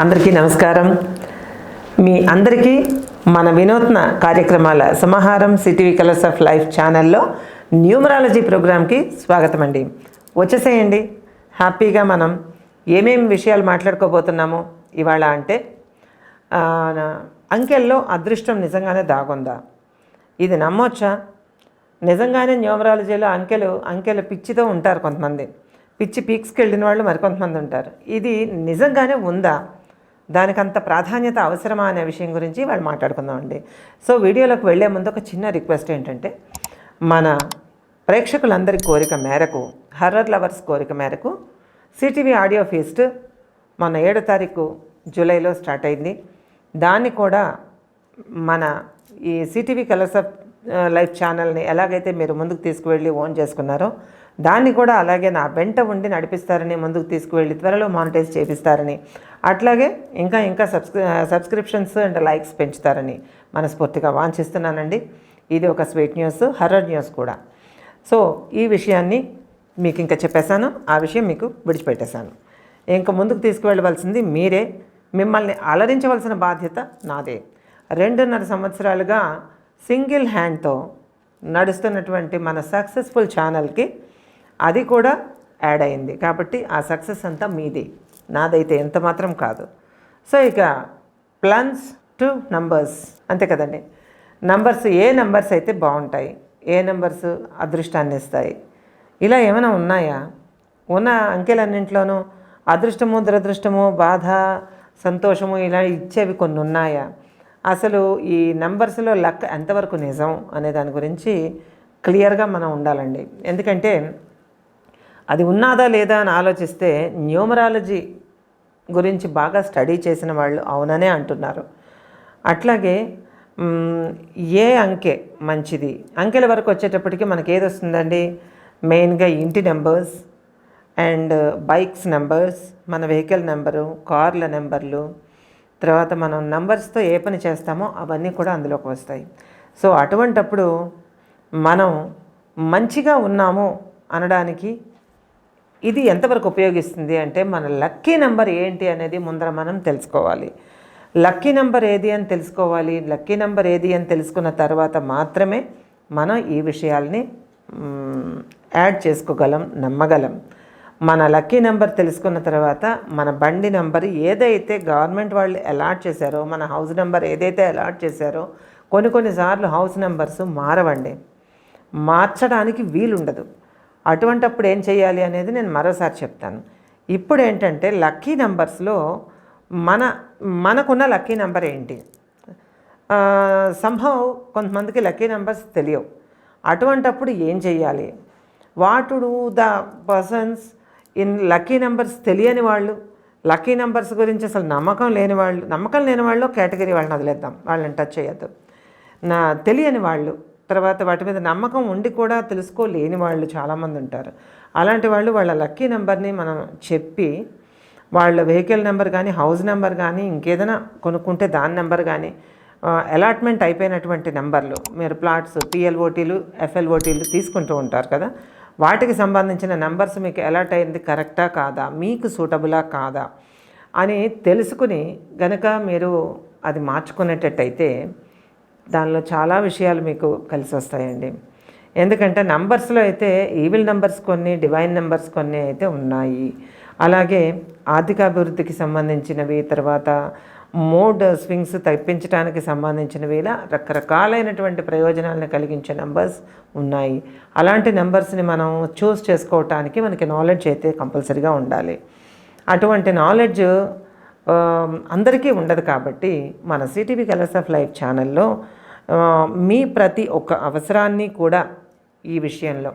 అందరికీ నమస్కారం. మీ అందరికీ మన వినూత్న కార్యక్రమాల సమాహారం సిటీవీ కలర్స్ ఆఫ్ లైఫ్ ఛానల్లో న్యూమరాలజీ ప్రోగ్రామ్కి స్వాగతం అండి వచ్చేసేయండి. హ్యాపీగా మనం ఏమేమి విషయాలు మాట్లాడుకోబోతున్నామో ఇవాళ అంటే అంకెల్లో అదృష్టం నిజంగానే దాగుందా? ఇది నమ్మొచ్చా? నిజంగానే న్యూమరాలజీలో అంకెలు అంకెలు పిచ్చితో ఉంటారు కొంతమంది. పిచ్చి పీక్స్కి వెళ్ళిన వాళ్ళు మరికొంతమంది ఉంటారు. ఇది నిజంగానే ఉందా? దానికి అంత ప్రాధాన్యత అవసరమా అనే విషయం గురించి వాళ్ళు మాట్లాడుకుందామండి. సో వీడియోలోకి వెళ్ళే ముందు ఒక చిన్న రిక్వెస్ట్ ఏంటంటే మన ప్రేక్షకులందరి కోరిక మేరకు హర్రర్ లవర్స్ కోరిక మేరకు సిటీవీ ఆడియో ఫీస్ట్ మన ఏడో తారీఖు జూలైలో స్టార్ట్ అయింది. దాన్ని కూడా మన ఈ సిటీవీ కలర్స్ ఆఫ్ లైఫ్ ఛానల్ని ఎలాగైతే మీరు ముందుకు తీసుకువెళ్ళి ఓన్ చేసుకున్నారో దాన్ని కూడా అలాగే నా వెంట ఉండి నడిపిస్తారని ముందుకు తీసుకువెళ్ళి త్వరలో మానిటైజ్ చేపిస్తారని. అట్లాగే ఇంకా ఇంకా సబ్స్క్రి సబ్స్క్రిప్షన్స్ అండ్ లైక్స్ పెంచుతారని మనస్ఫూర్తిగా వాంఛిస్తున్నానండి. ఇది ఒక స్వీట్ న్యూస్ హర్రర్ న్యూస్ కూడా. సో ఈ విషయాన్ని మీకు ఇంకా చెప్పేశాను. ఆ విషయం మీకు విడిచిపెట్టేశాను. ఇంకా ముందుకు తీసుకువెళ్ళవలసింది మీరే. మిమ్మల్ని అలరించవలసిన బాధ్యత నాదే. రెండున్నర సంవత్సరాలుగా సింగిల్ హ్యాండ్తో నడుస్తున్నటువంటి మన సక్సెస్ఫుల్ ఛానల్కి అది కూడా యాడ్ అయింది. కాబట్టి ఆ సక్సెస్ అంతా మీది. నాదైతే ఎంత మాత్రం కాదు. సో ఇక ప్లన్స్ టు నంబర్స్. అంతే కదండి. నంబర్స్ ఏ నంబర్స్ అయితే బాగుంటాయి ఏ నంబర్స్ అదృష్టాన్ని ఇస్తాయి ఇలా ఏమైనా ఉన్నాయా? ఉన్న అంకెలన్నింటిలోనూ అదృష్టము దురదృష్టము బాధ సంతోషము ఇలా ఇచ్చేవి కొన్ని ఉన్నాయా? అసలు ఈ నంబర్స్లో లక్ ఎంతవరకు నిజం అనే దాని గురించి క్లియర్గా మనం ఉండాలండి. ఎందుకంటే అది ఉన్నాదా లేదా అని ఆలోచిస్తే న్యూమరాలజీ గురించి బాగా స్టడీ చేసిన వాళ్ళు అవుననే అంటున్నారు. అట్లాగే ఏ అంకె మంచిది? అంకెల వరకు వచ్చేటప్పటికి మనకి ఏది వస్తుందండి? మెయిన్గా ఇంటి నెంబర్స్ అండ్ బైక్స్ నెంబర్స్ మన వెహికల్ నెంబరు కార్ల నెంబర్లు తర్వాత మనం నంబర్స్తో ఏ పని చేస్తామో అవన్నీ కూడా అందులోకి వస్తాయి. సో అటువంటప్పుడు మనం మంచిగా ఉన్నాము అనడానికి ఇది ఎంతవరకు ఉపయోగిస్తుంది అంటే మన లక్కీ నెంబర్ ఏంటి అనేది ముందర మనం తెలుసుకోవాలి. లక్కీ నెంబర్ ఏది అని తెలుసుకోవాలి. లక్కీ నెంబర్ ఏది అని తెలుసుకున్న తర్వాత మాత్రమే మనం ఈ విషయాల్ని యాడ్ చేసుకోగలం నమ్మగలం. మన లక్కీ నెంబర్ తెలుసుకున్న తర్వాత మన బండి నెంబర్ ఏదైతే గవర్నమెంట్ వాళ్ళు అలాట్ చేశారో మన హౌస్ నెంబర్ ఏదైతే అలాట్ చేశారో కొన్ని కొన్నిసార్లు హౌస్ నెంబర్స్ మారవండి. మార్చడానికి వీలుండదు. అటువంటప్పుడు ఏం చేయాలి అనేది నేను మరోసారి చెప్తాను. ఇప్పుడు ఏంటంటే లక్కీ నెంబర్స్లో మన మనకున్న లక్కీ నెంబర్ ఏంటి? సంభవ్ కొంతమందికి లక్కీ నెంబర్స్ తెలియవు. అటువంటప్పుడు ఏం చేయాలి? What do the persons in lucky numbers తెలియని వాళ్ళు లక్కీ నెంబర్స్ గురించి అసలు నమ్మకం లేని వాళ్ళు నమ్మకం లేని వాళ్ళు కేటగిరీ వాళ్ళని వదిలేద్దాం. వాళ్ళని టచ్ చేయొద్దు. నా తెలియని వాళ్ళు తర్వాత వాటి మీద నమ్మకం ఉండి కూడా తెలుసుకోలేని వాళ్ళు చాలామంది ఉంటారు. అలాంటి వాళ్ళు వాళ్ళ లక్కీ నెంబర్ని మనం చెప్పి వాళ్ళ వెహికల్ నెంబర్ కానీ హౌస్ నెంబర్ కానీ ఇంకేదైనా కొనుక్కుంటే దాని నెంబర్ కానీ అలాట్మెంట్ అయిపోయినటువంటి నెంబర్లు మీరు ప్లాట్స్ పిఎల్ఓటీలు ఎఫ్ఎల్ఓటీలు తీసుకుంటూ ఉంటారు కదా. వాటికి సంబంధించిన నెంబర్స్ మీకు అలాట్ అయింది కరెక్టా కాదా? మీకు సూటబులా కాదా? అని తెలుసుకుని గనక మీరు అది మార్చుకునేటట్టయితే దానిలో చాలా విషయాలు మీకు కలిసి వస్తాయండి. ఎందుకంటే నంబర్స్లో అయితే ఈవిల్ నెంబర్స్ కొన్ని డివైన్ నెంబర్స్ కొన్ని అయితే ఉన్నాయి. అలాగే ఆర్థికాభివృద్ధికి సంబంధించినవి తర్వాత మోడ్ స్వింగ్స్ తప్పించడానికి సంబంధించినవి ఇలా రకరకాలైనటువంటి ప్రయోజనాలను కలిగించే నెంబర్స్ ఉన్నాయి. అలాంటి నెంబర్స్ని మనం చూస్ చేసుకోవటానికి మనకి నాలెడ్జ్ అయితే కంపల్సరీగా ఉండాలి. అటువంటి నాలెడ్జ్ అందరికీ ఉండదు కాబట్టి మన సిటీవీ కలర్స్ ఆఫ్ లైఫ్ ఛానల్లో మీ ప్రతి ఒక్క అవసరాన్ని కూడా ఈ విషయంలో.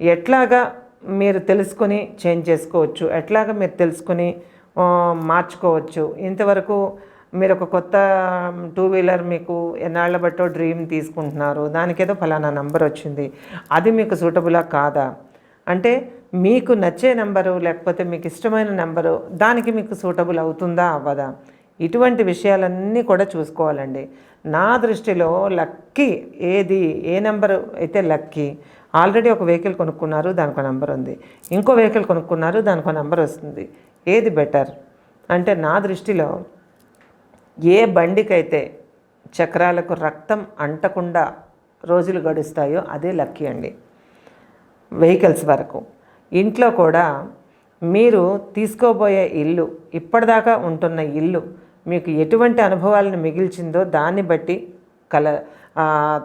ఎట్లాగా మీరు తెలుసుకొని చేంజ్ చేసుకోవచ్చు? ఎట్లాగా మీరు తెలుసుకొని మార్చుకోవచ్చు? ఇంతవరకు మీరు ఒక కొత్త టూ వీలర్ మీకు ఎన్నాళ్ళ బట్టో డ్రీమ్ తీసుకుంటున్నారు. దానికేదో ఫలానా నంబర్ వచ్చింది. అది మీకు సూటబులా కాదా? అంటే మీకు నచ్చే నెంబరు లేకపోతే మీకు ఇష్టమైన నెంబరు దానికి మీకు సూటబుల్ అవుతుందా? అవ్వదా? ఇటువంటి విషయాలన్నీ కూడా చూసుకోవాలండి. నా దృష్టిలో లక్కీ ఏది ఏ నెంబరు అయితే లక్కీ ఆల్రెడీ ఒక వెహికల్ కొనుక్కున్నారు దానికి ఒక నెంబర్ ఉంది. ఇంకో వెహికల్ కొనుక్కున్నారు దానికి ఒక నెంబర్ వస్తుంది. ఏది బెటర్? అంటే నా దృష్టిలో ఏ బండికైతే చక్రాలకు రక్తం అంటకుండా రోజులు గడుస్తాయో అదే లక్కీ అండి. వెహికల్స్ వరకు. ఇంట్లో కూడా మీరు తీసుకోబోయే ఇల్లు ఇప్పటిదాకా ఉంటున్న ఇల్లు మీకు ఎటువంటి అనుభవాలను మిగిల్చిందో దాన్ని బట్టి కల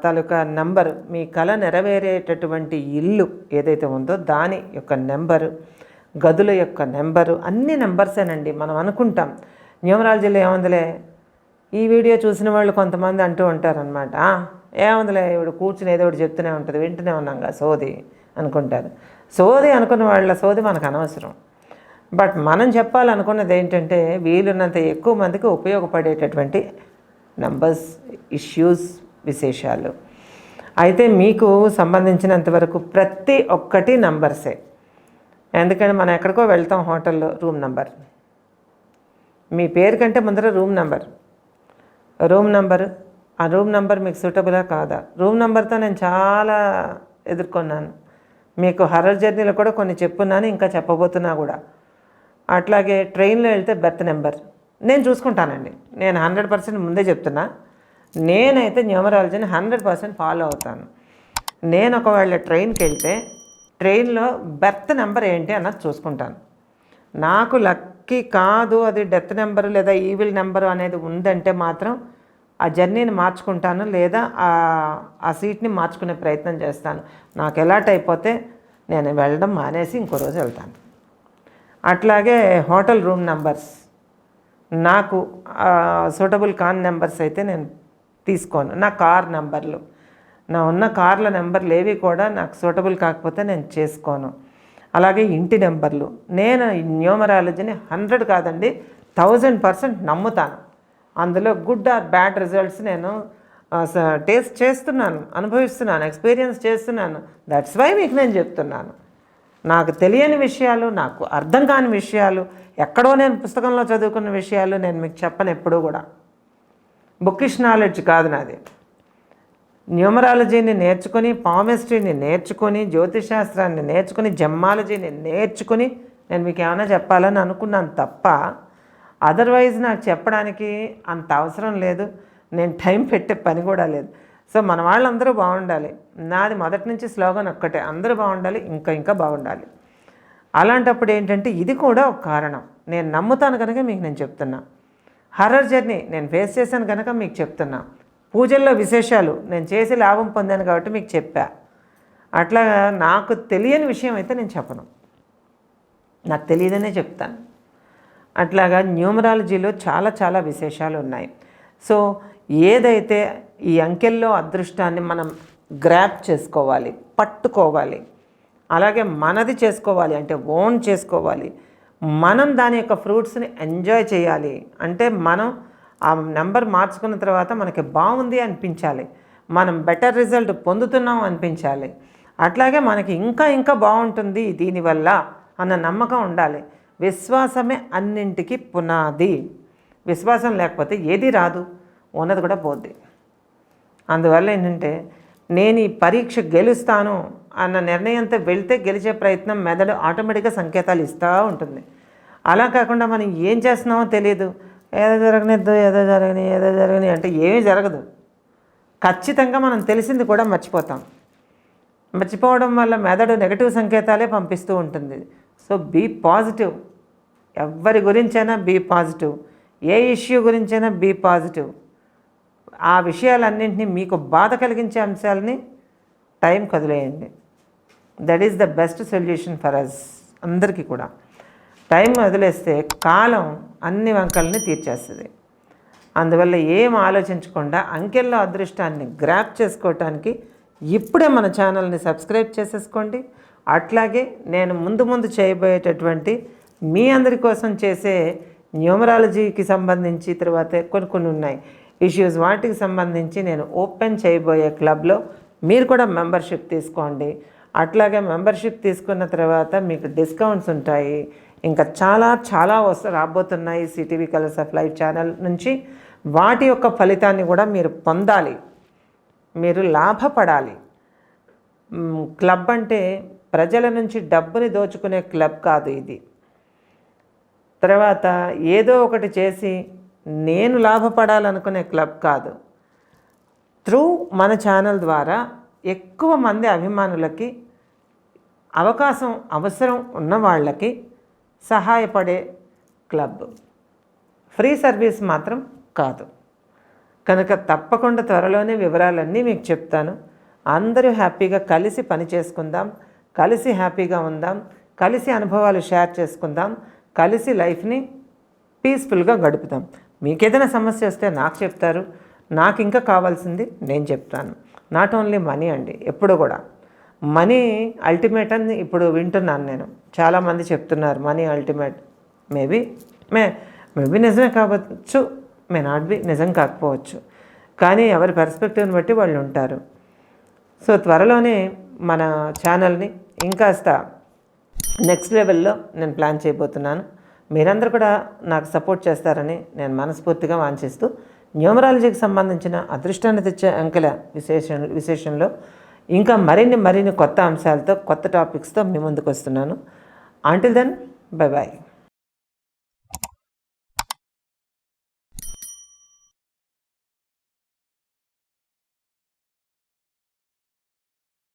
తాలూకా నంబర్ మీ కళ నెరవేరేటటువంటి ఇల్లు ఏదైతే ఉందో దాని యొక్క నెంబరు గదుల యొక్క నెంబరు అన్ని నెంబర్సేనండి. మనం అనుకుంటాం న్యూమరాలజీలో ఏముందిలే? ఈ వీడియో చూసిన వాళ్ళు కొంతమంది అంటూ ఉంటారనమాట ఏముందిలే? ఇవిడు కూర్చుని ఏదో ఒకటి చెప్తూనే ఉంటుంది వింటూనే కదా సోది అనుకుంటారు. సోది అనుకున్న వాళ్ళ సోది మనకు అనవసరం. బట్ మనం చెప్పాలనుకున్నది ఏంటంటే వీలున్నంత ఎక్కువ మందికి ఉపయోగపడేటటువంటి నంబర్స్ ఇష్యూస్ విశేషాలు. అయితే మీకు సంబంధించినంత వరకు ప్రతి ఒక్కటి నంబర్సే. ఎందుకంటే మనం ఎక్కడికో వెళ్తాం హోటల్లో రూమ్ నంబర్. మీ పేరు కంటే ముందర రూమ్ నంబర్. రూమ్ నంబర్ ఆ రూమ్ నంబర్ మీకు సూటబులా కాదా? రూమ్ నెంబర్తో నేను చాలా ఎదుర్కొన్నాను. మీకు హర్రర్ జర్నీలో కూడా కొన్ని చెప్పున్నాను ఇంకా చెప్పబోతున్నా కూడా. అట్లాగే ట్రైన్లో వెళ్తే బెర్త్ నెంబర్. నేను చూసుకుంటానండి. నేను హండ్రెడ్ పర్సెంట్ ముందే చెప్తున్నా. నేనైతే న్యూమరాలజీని హండ్రెడ్ పర్సెంట్ ఫాలో అవుతాను. నేను ఒకవేళ ట్రైన్కి వెళ్తే ట్రైన్లో బెర్త్ నెంబర్ ఏంటి అన్నది చూసుకుంటాను. నాకు లక్కీ కాదు అది డెత్ నెంబర్ లేదా ఈవిల్ నెంబరు అనేది ఉందంటే మాత్రం ఆ జర్నీని మార్చుకుంటాను లేదా ఆ ఆ సీట్ని మార్చుకునే ప్రయత్నం చేస్తాను. నాకు ఎలాట్ అయిపోతే నేను వెళ్ళడం మానేసి ఇంకో రోజు వెళ్తాను. అట్లాగే హోటల్ రూమ్ నెంబర్స్. నాకు సూటబుల్ కాన్ నెంబర్స్ అయితే నేను తీసుకోను. నా కార్ నెంబర్లు. నా ఉన్న కార్ల నెంబర్లు ఏవి కూడా నాకు సూటబుల్ కాకపోతే నేను చేసుకోను. అలాగే ఇంటి నెంబర్లు. నేను న్యూమరాలజీని హండ్రెడ్ కాదండి థౌజండ్ పర్సెంట్ నమ్ముతాను. అందులో గుడ్ ఆర్ బ్యాడ్ రిజల్ట్స్ నేను టేస్ట్ చేస్తున్నాను అనుభవిస్తున్నాను ఎక్స్పీరియన్స్ చేస్తున్నాను. దట్స్ వై మీకు నేను చెప్తున్నాను. నాకు తెలియని విషయాలు నాకు అర్థం కాని విషయాలు ఎక్కడో నేను పుస్తకంలో చదువుకున్న విషయాలు నేను మీకు చెప్పను ఎప్పుడూ కూడా. బుక్కిష్ నాలెడ్జ్ కాదు నాది. న్యూమరాలజీని నేర్చుకుని పామెస్ట్రీని నేర్చుకుని జ్యోతిషాస్త్రాన్ని నేర్చుకుని జమ్మాలజీని నేర్చుకుని నేను మీకు ఏమైనా చెప్పాలని అనుకున్నాను తప్ప అదర్వైజ్ నాకు చెప్పడానికి అంత అవసరం లేదు. నేను టైం పెట్టే పని కూడా లేదు. సో మన వాళ్ళందరూ బాగుండాలి. నాది మొదటి నుంచి స్లోగన్ ఒక్కటే. అందరూ బాగుండాలి ఇంకా ఇంకా బాగుండాలి. అలాంటప్పుడు ఏంటంటే ఇది కూడా ఒక కారణం. నేను నమ్ముతాను కనుక మీకు నేను చెప్తున్నా. హర్రర్ జర్నీ నేను ఫేస్ చేశాను కనుక మీకు చెప్తున్నా. పూజల్లో విశేషాలు నేను చేసి లాభం పొందాను కాబట్టి మీకు చెప్పా. అట్లా నాకు తెలియని విషయం అయితే నేను చెప్పను. నాకు తెలియదనే చెప్తాను. అట్లాగా న్యూమరాలజీలో చాలా చాలా విశేషాలు ఉన్నాయి. సో ఏదైతే ఈ అంకెల్లో అదృష్టాన్ని మనం గ్రాప్ చేసుకోవాలి పట్టుకోవాలి. అలాగే మనది చేసుకోవాలి అంటే ఓన్ చేసుకోవాలి. మనం దాని యొక్క ఫ్రూట్స్ని ఎంజాయ్ చేయాలి. అంటే మనం ఆ నెంబర్ మార్చుకున్న తర్వాత మనకి బాగుంది అనిపించాలి. మనం బెటర్ రిజల్ట్ పొందుతున్నాం అనిపించాలి. అట్లాగే మనకి ఇంకా ఇంకా బాగుంటుంది దీనివల్ల అన్న నమ్మకం ఉండాలి. విశ్వాసమే అన్నింటికి పునాది. విశ్వాసం లేకపోతే ఏది రాదు. ఉన్నది కూడా పోద్ది. అందువల్ల ఏంటంటే నేను ఈ పరీక్ష గెలుస్తాను అన్న నిర్ణయంతో వెళ్తే గెలిచే ప్రయత్నం మెదడు ఆటోమేటిక్గా సంకేతాలు ఇస్తూ ఉంటుంది. అలా కాకుండా మనం ఏం చేస్తున్నామో తెలియదు ఏదో జరగనిద్దు ఏదో జరగని ఏదో జరగని అంటే ఏమీ జరగదు. ఖచ్చితంగా మనం తెలిసింది కూడా మర్చిపోతాం. మర్చిపోవడం వల్ల మెదడు నెగటివ్ సంకేతాలే పంపిస్తూ ఉంటుంది. So be positive. ఎవరి గురించైనా బీ పాజిటివ్. ఏ ఇష్యూ గురించైనా బీ పాజిటివ్. ఆ విషయాలన్నింటినీ మీకు బాధ కలిగించే అంశాలని time కదిలేయండి. That is the best solution for us అందరికీ కూడా. టైం వదిలేస్తే కాలం అన్ని వంకల్ని తీర్చేస్తుంది. అందువల్ల ఏం ఆలోచించకుండా అంకెల్లో అదృష్టాన్ని గ్రాప్ చేసుకోవటానికి ఇప్పుడే మన ఛానల్ని సబ్స్క్రైబ్ చేసేసుకోండి. అట్లాగే నేను ముందు ముందు చేయబోయేటటువంటి మీ అందరి కోసం చేసే న్యూమరాలజీకి సంబంధించి తర్వాత కొన్ని కొన్ని ఉన్నాయి. ఇష్యూస్ వాటికి సంబంధించి నేను ఓపెన్ చేయబోయే క్లబ్లో మీరు కూడా మెంబర్షిప్ తీసుకోండి. అట్లాగే మెంబర్షిప్ తీసుకున్న తర్వాత మీకు డిస్కౌంట్స్ ఉంటాయి. ఇంకా చాలా చాలా వస్తు రాబోతున్నాయి CTV colours of life channel నుంచి. వాటి యొక్క ఫలితాన్ని కూడా మీరు పొందాలి. మీరు లాభపడాలి. క్లబ్ అంటే ప్రజల నుంచి డబ్బుని దోచుకునే క్లబ్ కాదు ఇది. తర్వాత ఏదో ఒకటి చేసి నేను లాభపడాలనుకునే క్లబ్ కాదు. త్రూ మన ఛానల్ ద్వారా ఎక్కువ మంది అభిమానులకి అవకాశం అవసరం ఉన్న వాళ్ళకి సహాయపడే క్లబ్. ఫ్రీ సర్వీస్ మాత్రం కాదు. కనుక తప్పకుండా త్వరలోనే వివరాలన్నీ మీకు చెప్తాను. అందరూ హ్యాపీగా కలిసి పని చేసుకుందాం కలిసి హ్యాపీగా ఉందాం కలిసి అనుభవాలు షేర్ చేసుకుందాం కలిసి లైఫ్ని పీస్ఫుల్గా గడుపుదాం మీకు ఏదైనా సమస్య వస్తే నాకు చెప్తారు. నాకు ఇంకా కావాల్సింది నేను చెప్తాను. నాట్ ఓన్లీ మనీ అండి ఎప్పుడు కూడా. మనీ అల్టిమేట్ అని ఇప్పుడు వింటున్నాను నేను. చాలామంది చెప్తున్నారు money ultimate. Maybe may maybe నిజమే కావచ్చు మే నాట్ బి నిజం కాకపోవచ్చు. కానీ ఎవరి పర్స్పెక్టివ్ని బట్టి వాళ్ళు ఉంటారు. సో త్వరలోనే మన ఛానల్ని ఇంకాస్త నెక్స్ట్ లెవెల్లో నేను ప్లాన్ చేయబోతున్నాను. మీరందరూ కూడా నాకు సపోర్ట్ చేస్తారని నేను మనస్ఫూర్తిగా వాంఛిస్తూ న్యూమరాలజీకి సంబంధించిన అదృష్టాన్ని తెచ్చే అంకెల విశేష విశేషంలో ఇంకా మరిన్ని మరిన్ని కొత్త అంశాలతో కొత్త టాపిక్స్తో మీ ముందుకు వస్తున్నాను. Until then bye bye